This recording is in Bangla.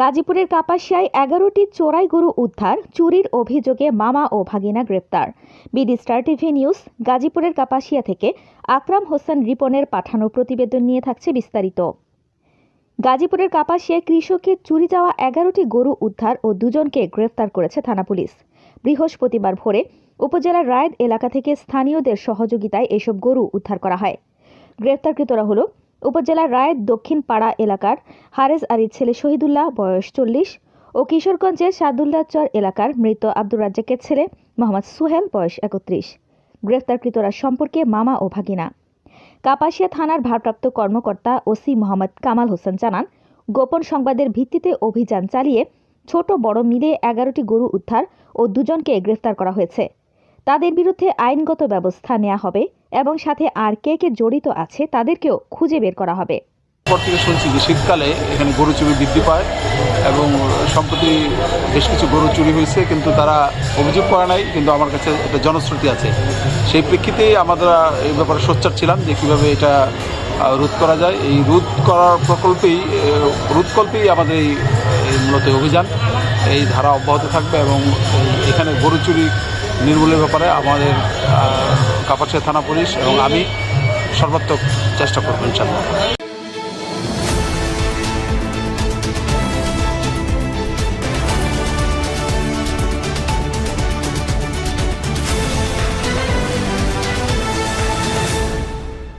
গাজীপুরের কাপাসিয়ায় এগারোটি চোরাই গরু উদ্ধার, চুরির অভিযোগে মামা ও ভাগিনা গ্রেপ্তার। বিডি স্টার টিভি নিউজ, গাজীপুরের কাপাসিয়া থেকে আকরাম হোসেন রিপনের পাঠানো প্রতিবেদন নিয়ে থাকছে বিস্তারিত। গাজীপুরের কাপাসিয়ায় কৃষকের চুরি যাওয়া এগারোটি গরু উদ্ধার ও দুজনকে গ্রেফতার করেছে থানা পুলিশ। বৃহস্পতিবার ভোরে উপজেলার রায়দ এলাকা থেকে স্থানীয়দের সহযোগিতায় এসব গরু উদ্ধার করা হয়। গ্রেফতারকৃতরা হল উপজেলার রায়ের দক্ষিণ পাড়া এলাকার হারেস আলীর ছেলে শহীদুল্লাহ, বয়স চল্লিশ, ও কিশোরগঞ্জের সাদুল্লাহচর এলাকার মৃত আব্দুর রাজ্জাকের ছেলে মোহাম্মদ সুহেল, বয়স একত্রিশ। গ্রেফতারকৃতরা সম্পর্কে মামা ও ভাগিনা। কাপাসিয়া থানার ভারপ্রাপ্ত কর্মকর্তা ওসি মোহাম্মদ কামাল হোসেন জানান, গোপন সংবাদের ভিত্তিতে অভিযান চালিয়ে ছোট বড় মিলে এগারোটি গরু উদ্ধার ও দুজনকে গ্রেফতার করা হয়েছে। তাদের বিরুদ্ধে আইনগত ব্যবস্থা নেওয়া হবে। এবং সাথে আর কে কে জড়িত আছে তাদেরকেও খুঁজে বের করা হবে। থেকে শুনছি যে শীতকালে এখানে গরু চুরি বৃদ্ধি পায় এবং সম্প্রতি বেশ কিছু গরু চুরি হয়েছে, কিন্তু তারা অভিযোগ করা নাই, কিন্তু আমার কাছে একটা জনশ্রুতি আছে। সেই প্রেক্ষিতেই আমরা এই ব্যাপারে সোচ্চার ছিলাম যে কীভাবে এটা রোধ করা যায়। এই রোধ করার প্রকল্পেই রোধকল্পেই আমাদের এই মূলত অভিযান, এই ধারা অব্যাহত থাকবে এবং এখানে গরু চুরি নির্মূলের ব্যাপারে আমাদের কাপাসিয়া থানা পুলিশ এবং আমি সর্বাত্মক চেষ্টা করব ইনশাল্লাহ